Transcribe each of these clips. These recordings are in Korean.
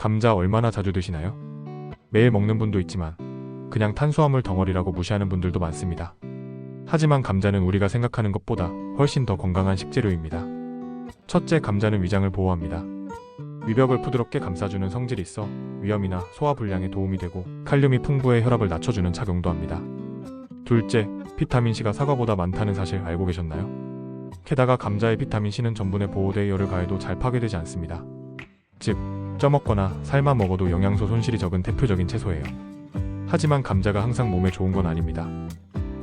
감자 얼마나 자주 드시나요? 매일 먹는 분도 있지만 그냥 탄수화물 덩어리라고 무시하는 분들도 많습니다. 하지만 감자는 우리가 생각하는 것보다 훨씬 더 건강한 식재료입니다. 첫째, 감자는 위장을 보호합니다. 위벽을 부드럽게 감싸주는 성질이 있어 위염이나 소화 불량에 도움이 되고 칼륨이 풍부해 혈압을 낮춰주는 작용도 합니다. 둘째, 비타민C가 사과보다 많다는 사실 알고 계셨나요? 게다가 감자의 비타민C는 전분에 보호돼 열을 가해도 잘 파괴되지 않습니다. 즉, 쪄먹거나 삶아 먹어도 영양소 손실이 적은 대표적인 채소예요. 하지만 감자가 항상 몸에 좋은 건 아닙니다.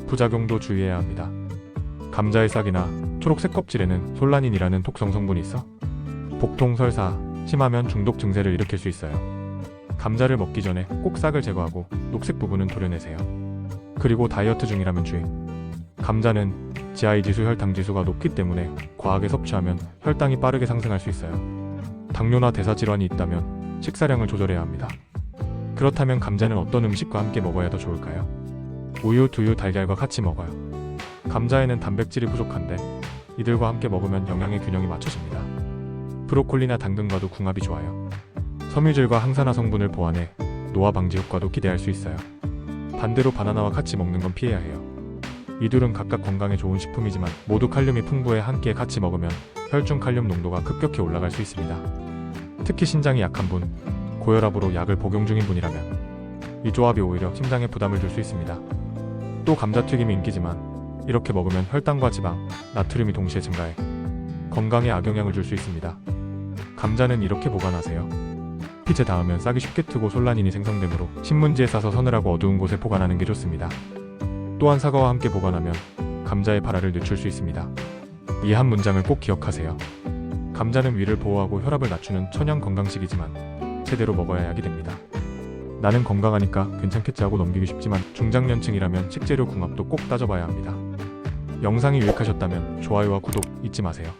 부작용도 주의해야 합니다. 감자의 싹이나 초록색 껍질에는 솔라닌이라는 독성 성분이 있어 복통, 설사, 심하면 중독 증세를 일으킬 수 있어요. 감자를 먹기 전에 꼭 싹을 제거하고 녹색 부분은 도려내세요. 그리고 다이어트 중이라면 주의. 감자는 GI 지수, 혈당 지수가 높기 때문에 과하게 섭취하면 혈당이 빠르게 상승할 수 있어요. 당뇨나 대사 질환이 있다면 식사량을 조절해야 합니다. 그렇다면 감자는 어떤 음식과 함께 먹어야 더 좋을까요? 우유, 두유, 달걀과 같이 먹어요. 감자에는 단백질이 부족한데 이들과 함께 먹으면 영양의 균형이 맞춰집니다. 브로콜리나 당근과도 궁합이 좋아요. 섬유질과 항산화 성분을 보완해 노화 방지 효과도 기대할 수 있어요. 반대로 바나나와 같이 먹는 건 피해야 해요. 이 둘은 각각 건강에 좋은 식품이지만 모두 칼륨이 풍부해 함께 같이 먹으면 혈중 칼륨 농도가 급격히 올라갈 수 있습니다. 특히 신장이 약한 분, 고혈압으로 약을 복용 중인 분이라면 이 조합이 오히려 심장에 부담을 줄 수 있습니다. 또 감자튀김이 인기지만 이렇게 먹으면 혈당과 지방, 나트륨이 동시에 증가해 건강에 악영향을 줄 수 있습니다. 감자는 이렇게 보관하세요. 빛에 닿으면 싹이 쉽게 트고 솔라닌이 생성되므로 신문지에 싸서 서늘하고 어두운 곳에 보관하는 게 좋습니다. 또한 사과와 함께 보관하면 감자의 발화를 늦출 수 있습니다. 이 한 문장을 꼭 기억하세요. 감자는 위를 보호하고 혈압을 낮추는 천연 건강식이지만 제대로 먹어야 약이 됩니다. 나는 건강하니까 괜찮겠지 하고 넘기기 쉽지만 중장년층이라면 식재료 궁합도 꼭 따져봐야 합니다. 영상이 유익하셨다면 좋아요와 구독 잊지 마세요.